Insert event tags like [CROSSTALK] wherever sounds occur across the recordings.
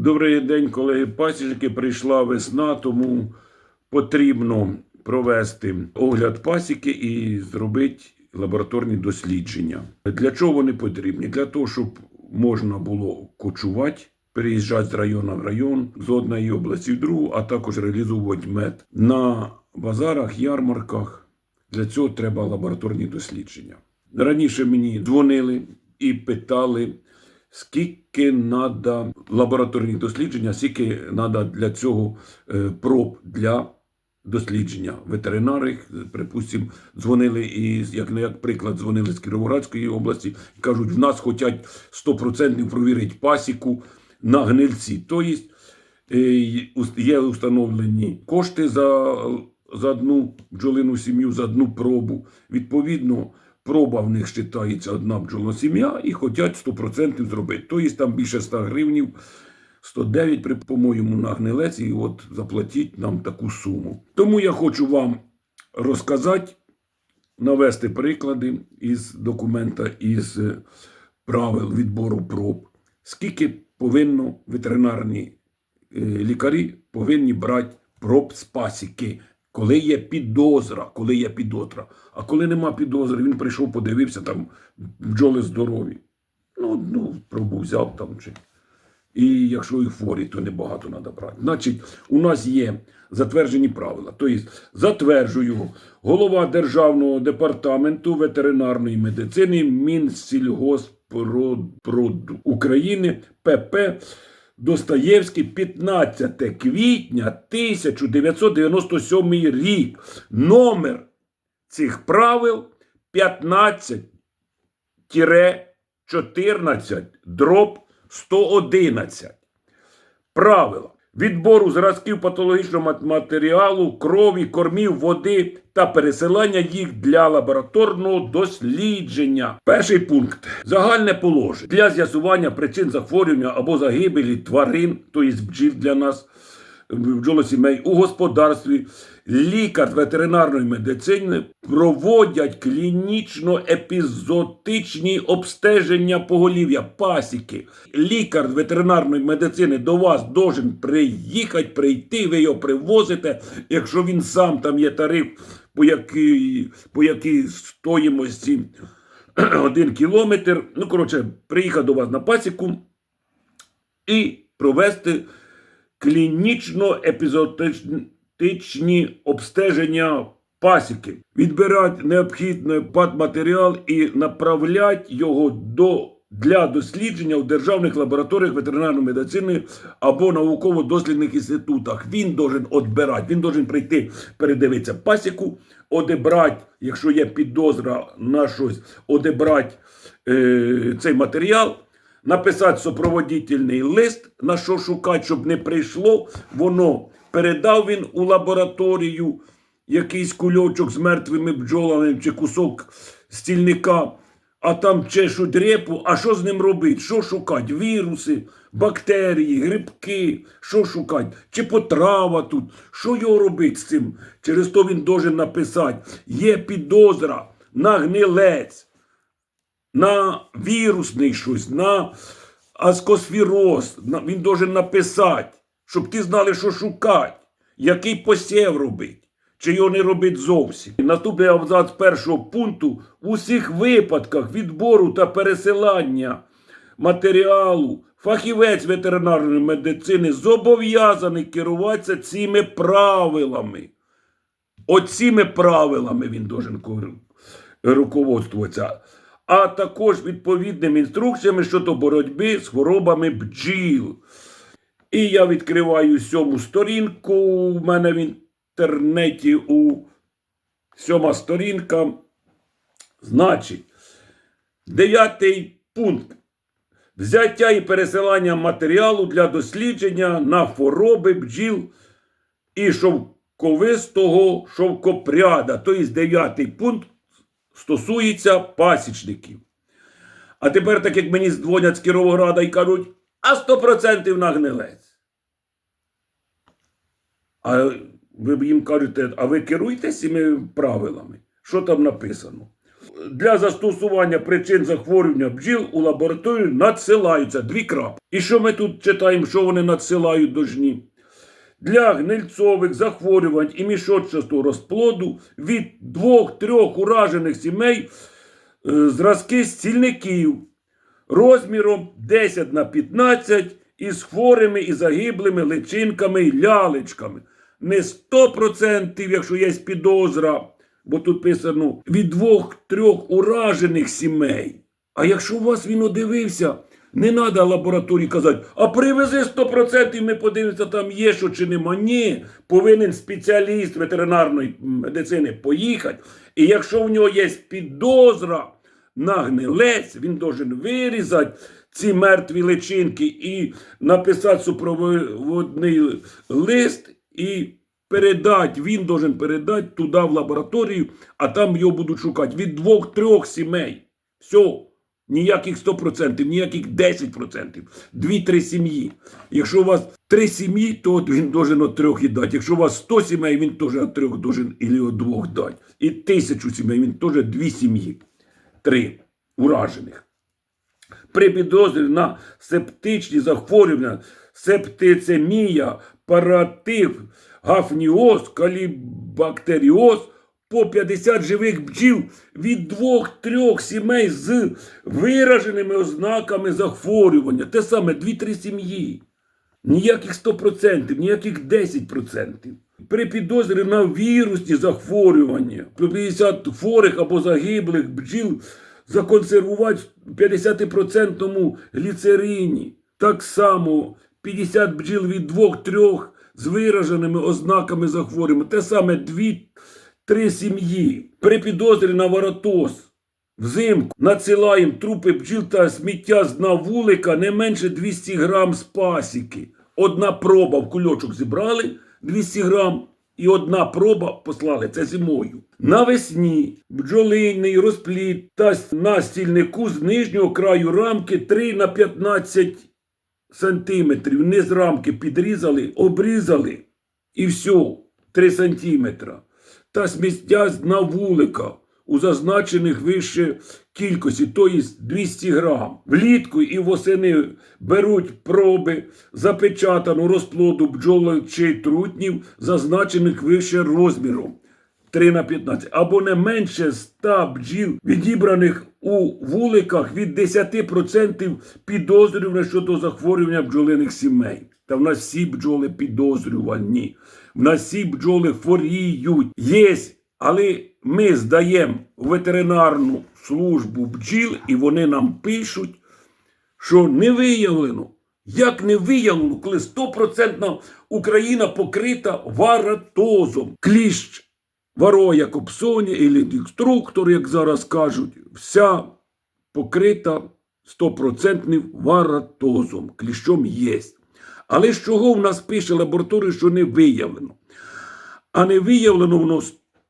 Добрий день, колеги пасічники. Прийшла весна, тому потрібно провести огляд пасіки і зробити лабораторні дослідження. Для чого вони потрібні? Для того, щоб можна було кочувати, переїжджати з району в район, з одної області в другу, а також реалізовувати мед на базарах, ярмарках. Для цього треба лабораторні дослідження. Раніше мені дзвонили і питали, скільки треба лабораторних досліджень, скільки треба для цього е, проб для дослідження. Ветеринари, припустимо, дзвонили і, як, як приклад, дзвонили з Кіровоградської області і кажуть, в нас хочуть 100% провірити пасіку на гнильці. Тобто е, є установлені кошти за, за одну бджолину сім'ю, за одну пробу. Відповідно, проба в них вважається одна бджолина сім'я і хочуть 100% зробити. Тобто там більше 100 гривнів, 109, при, по-моєму, на гнилець, і от заплатіть нам таку суму. Тому я хочу вам розказати, навести приклади із документа, із е, правил відбору проб, скільки повинно ветеринарні е, лікарі повинні брати проб з пасіки, коли є підозра, коли є підозра. А коли нема підозри, він прийшов, подивився, там бджоли здорові. Ну, одну пробу взяв там чи. І якщо і хворі, то небагато треба брати. Значить, у нас є затверджені правила. Тобто, затверджую голова Державного департаменту ветеринарної медицини Мінсільгоспрод України ПП Достоєвський 15 квітня 1997 рік. Номер цих правил 15 14 дроб 111. Правила відбору зразків патологічного матеріалу, крові, кормів, води та пересилання їх для лабораторного дослідження. Перший пункт загальне положення для з'ясування причин захворювання або загибелі тварин, то є бджіл для нас бджолосімей у господарстві, лікар ветеринарної медицини проводять клінічно-епізотичні обстеження поголів'я, пасіки. Лікар ветеринарної медицини до вас должен приїхати, прийти, ви його привозите. Якщо він сам там є тариф, по якій, по якій стоїмості [CLEARS THROAT] один кілометр. Ну, коротше, приїхав до вас на пасіку і провести клінічно-епізотичні обстеження пасіки, відбирати необхідний патматеріал і направляти його до. Для дослідження в державних лабораторіях ветеринарної медицини або науково-дослідних інститутах. Він должен відбирати, він должен прийти, передивитися пасіку, одебрати, якщо є підозра на щось, одебрати е, цей матеріал, написати супроводительний лист, на що шукати, щоб не прийшло. Воно передав він у лабораторію якийсь кульочок з мертвими бджолами чи кусок стільника, а там чешуть репу. А що з ним робити? Що шукати? Віруси, бактерії, грибки, що шукати? Чи потрава тут? Що його робити з цим? Через то він должен написати: є підозра на гнилець на вірусний щось, на аскосфіроз. Він должен написати, щоб ти знали, що шукати, який посів робить, чи його не робить зовсім. Наступний абзац першого пункту в усіх випадках відбору та пересилання матеріалу. Фахівець ветеринарної медицини зобов'язаний керуватися цими правилами. Оціми правилами він должен руководствуватися, а також відповідними інструкціями щодо боротьби з хворобами бджіл. І я відкриваю сьому сторінку. У мене в інтернеті у сьома сторінка. Значить, дев'ятий пункт. Взяття і пересилання матеріалу для дослідження на хвороби бджіл і шовковистого шовкопряда. Тобто дев'ятий пункт стосується пасічників. А тепер, так як мені дзвонять з Кіровограда і кажуть, а 100% на гнилець. А ви їм кажете, а ви керуєтесь цими правилами? Що там написано? для застосування причин захворювання бджіл у лабораторію надсилаються. Дві крапки. І що ми тут читаємо, що вони надсилають до жні? Для гнильцових захворювань і мішочастого розплоду від двох-трьох уражених сімей е, зразки стільників розміром 10 на 15 із хворими і загиблими личинками і лялечками. Не 100%, якщо є підозра, бо тут писано від двох-трьох уражених сімей. А якщо у вас він одивився, не треба лабораторії казати, а привези 100%, ми подивимося, там є що чи нема. Ні, повинен спеціаліст ветеринарної медицини поїхати. І якщо в нього є підозра на гнилець, він должен вирізати ці мертві личинки і написати супроводний лист і передати. Він должен передати туди в лабораторію, а там його будуть шукати від двох-трьох сімей. Все. Ніяких 100%, ніяких 10%. Дві-три сім'ї. Якщо у вас три сім'ї, то от він должен от трьох і дати. Якщо у вас 100 сімей, він теж от трьох должен і от двох дати. І тисячу сімей, він теж дві сім'ї. Три уражених. При підозрі на септичні захворювання, септицемія, паратив, гафніоз, калібактеріоз по 50 живих бджіл від двох-трьох сімей з вираженими ознаками захворювання. Те саме 2-3 сім'ї. Ніяких 100%, ніяких 10%. При підозрі на вірусні захворювання, при 50 хворих або загиблих бджіл законсервувати в 50% гліцерині. Так само 50 бджіл від 2-3 з вираженими ознаками захворювання. Те саме 2-3 сім'ї. При підозрі на варатоз. Взимку надсилаємо трупи бджіл та сміття з дна вулика не менше 200 грам з пасіки. Одна проба в кульочок зібрали 200 грам, і одна проба послали це зимою. Навесні бджолиний розплід та на стільнику з нижнього краю рамки 3 на 15 сантиметрів. Не з рамки підрізали, обрізали і все 3 сантиметра. Та сміття з дна вулика у зазначених вище кількості, тобто 200 грам. Влітку і восени беруть проби запечатану розплоду бджоли чи трутнів, зазначених вище розміром. 3 на 15, або не менше 100 бджіл, відібраних у вуликах від 10% підозрюваних щодо захворювання бджолиних сімей. Та в нас всі бджоли підозрювані. В нас всі бджоли хворіють. Є, але ми здаємо ветеринарну службу бджіл, і вони нам пишуть, що не виявлено. Як не виявлено, коли 100% Україна покрита варатозом. Кліщ Вароя копсоні, і інструктор, як зараз кажуть, вся покрита 100% варатозом. Кліщом є. Але з чого в нас пише лабораторія, що не виявлено? А не виявлено воно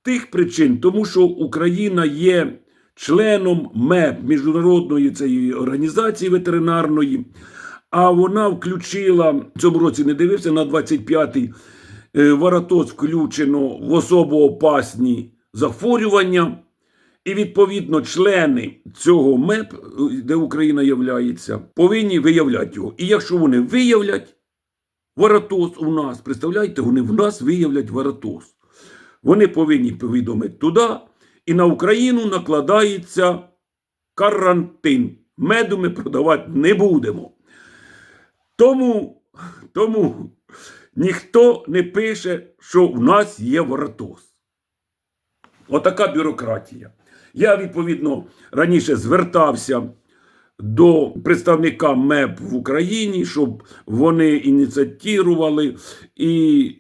тих причин, тому що Україна є членом МЕП Міжнародної цієї організації ветеринарної, а вона включила в цьому році не дивився на 25-й е, варатоз включено в особо опасні захворювання. І відповідно члени цього МЕП, де Україна являється, повинні виявляти його. І якщо вони виявлять варатоз у нас, представляєте, вони в нас виявлять варатоз. Вони повинні повідомити туди, і на Україну накладається карантин. Меду ми продавати не будемо. Тому, тому ніхто не пише, що в нас є варатоз. Отака бюрократія. Я, відповідно, раніше звертався до представника МЕП в Україні, щоб вони ініціатували і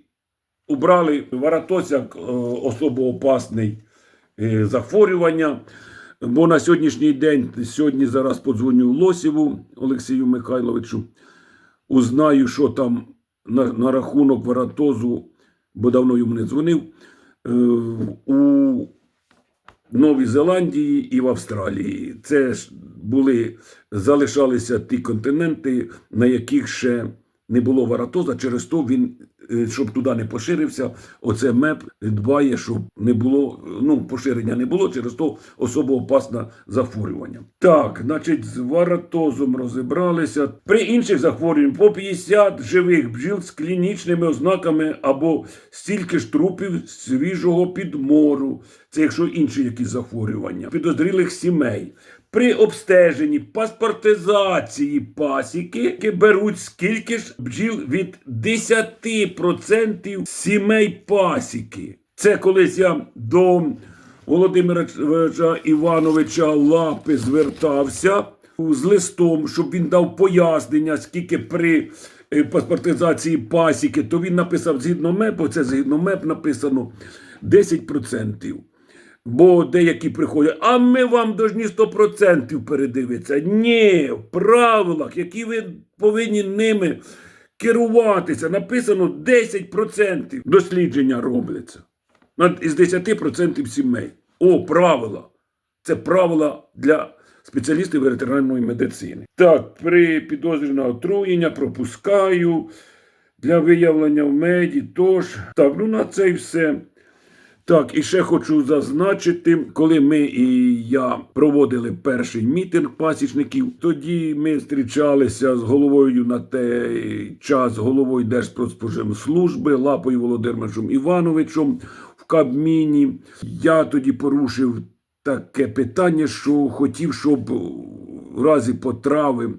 убрали варатоз як е, особоопасний е, захворювання. Бо на сьогоднішній день, сьогодні зараз подзвоню Лосєву Олексію Михайловичу, узнаю, що там на, на рахунок варатозу, бо давно йому не дзвонив, е, у Новій Зеландії і в Австралії. Це ж були, залишалися ті континенти, на яких ще не було варатоза, через то він, е, щоб туди не поширився, оце МЕП дбає, щоб не було, ну, поширення не було, через то особо опасне захворювання. Так, значить, з варатозом розібралися. При інших захворюваннях по 50 живих бджіл з клінічними ознаками або стільки ж трупів свіжого підмору. Це якщо інші якісь захворювання, підозрілих сімей. При обстеженні паспортизації пасіки беруть скільки ж бджіл від 10% сімей пасіки. Це колись я до Володимира Івановича Лапи звертався з листом, щоб він дав пояснення, скільки при е, паспортизації пасіки, то він написав згідно МЕП, це згідно МЕП написано 10%. Бо деякі приходять, а ми вам должні 100% передивитися. Ні, в правилах, які ви повинні ними керуватися, написано 10% дослідження робляться. Із 10% сімей. О, правила. Це правила для спеціалістів ветеринарної медицини. Так, при підозрі на отруєння пропускаю для виявлення в меді. Тож, так, ну на це й все. Так, і ще хочу зазначити, коли ми і я проводили перший мітинг пасічників, тоді ми зустрічалися з головою на той час головою Держпродспоживслужби Лапою Володимировичем Івановичем в Кабміні. Я тоді порушив таке питання, що хотів, щоб в разі потрави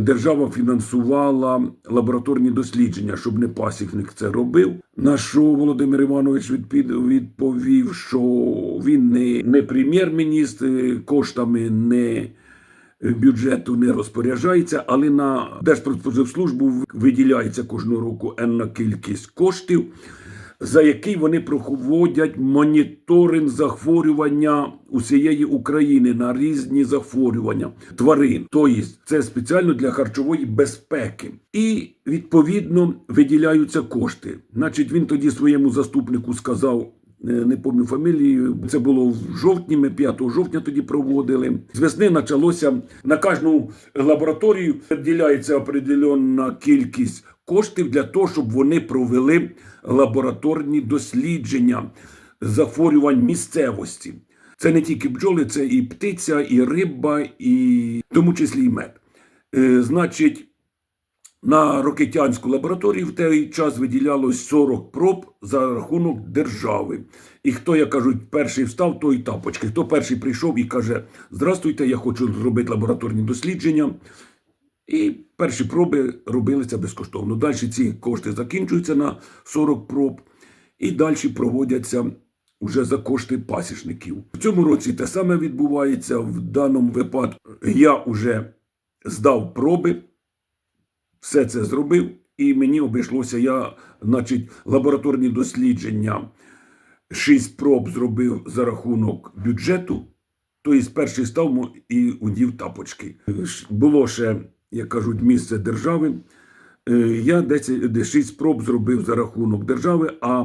держава фінансувала лабораторні дослідження, щоб не пасічник це робив. На що Володимир Іванович відповів, що він не, не прем'єр-міністр, е, коштами не бюджету не розпоряджається, але на Держпродспоживслужбу виділяється кожного року енна кількість коштів, за який вони проводять моніторинг захворювання усієї України на різні захворювання тварин. Тобто це спеціально для харчової безпеки. І відповідно виділяються кошти. Значить, він тоді своєму заступнику сказав. е, Не пам'ятаю фамілії, це було в жовтні, ми 5 жовтня тоді проводили. З весни почалося на кожну лабораторію виділяється определенна кількість коштів для того, щоб вони провели лабораторні дослідження захворювань місцевості. Це не тільки бджоли, це і птиця, і риба, і в тому числі і мед. Е, значить, на Рокетянську лабораторію в той час виділялось 40 проб за рахунок держави. І хто, як кажуть, перший встав, той тапочки. Хто перший прийшов і каже: Здрастуйте, я хочу зробити лабораторні дослідження. І перші проби робилися безкоштовно. Далі ці кошти закінчуються на 40 проб, і далі проводяться уже за кошти пасічників. В цьому році те саме відбувається. В даному випадку я вже здав проби, все це зробив, і мені обійшлося, я, значить, лабораторні дослідження, 6 проб зробив за рахунок бюджету. Тобто перший став і удів тапочки. Було ще, як кажуть, місце держави. Е, Я 10, 6 спроб зробив за рахунок держави, а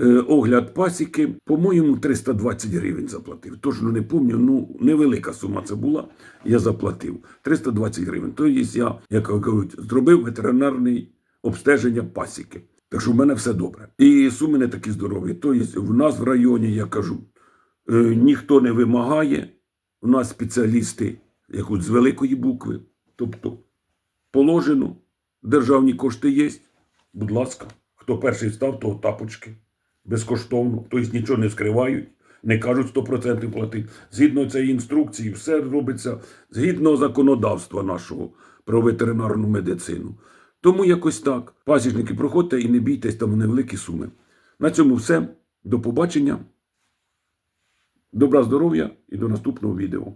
е, огляд пасіки, по-моєму, 320 гривень заплатив. Точно не пам'ятаю, ну невелика сума це була, я заплатив. 320 гривень. Тобто я, як кажуть, зробив ветеринарне обстеження пасіки. Так що в мене все добре. І суми не такі здорові. Тобто в нас в районі, я кажу, е, ніхто не вимагає. У нас спеціалісти якось з великої букви. Тобто положено, державні кошти є. Будь ласка, хто перший став, того тапочки. Безкоштовно, тобто нічого не скривають, не кажуть 100% платити. Згідно цієї інструкції, все робиться згідно законодавства нашого про ветеринарну медицину. Тому якось так. Пасічники, проходьте і не бійтесь там невеликі суми. На цьому все. До побачення. Добра здоров'я і до наступного відео.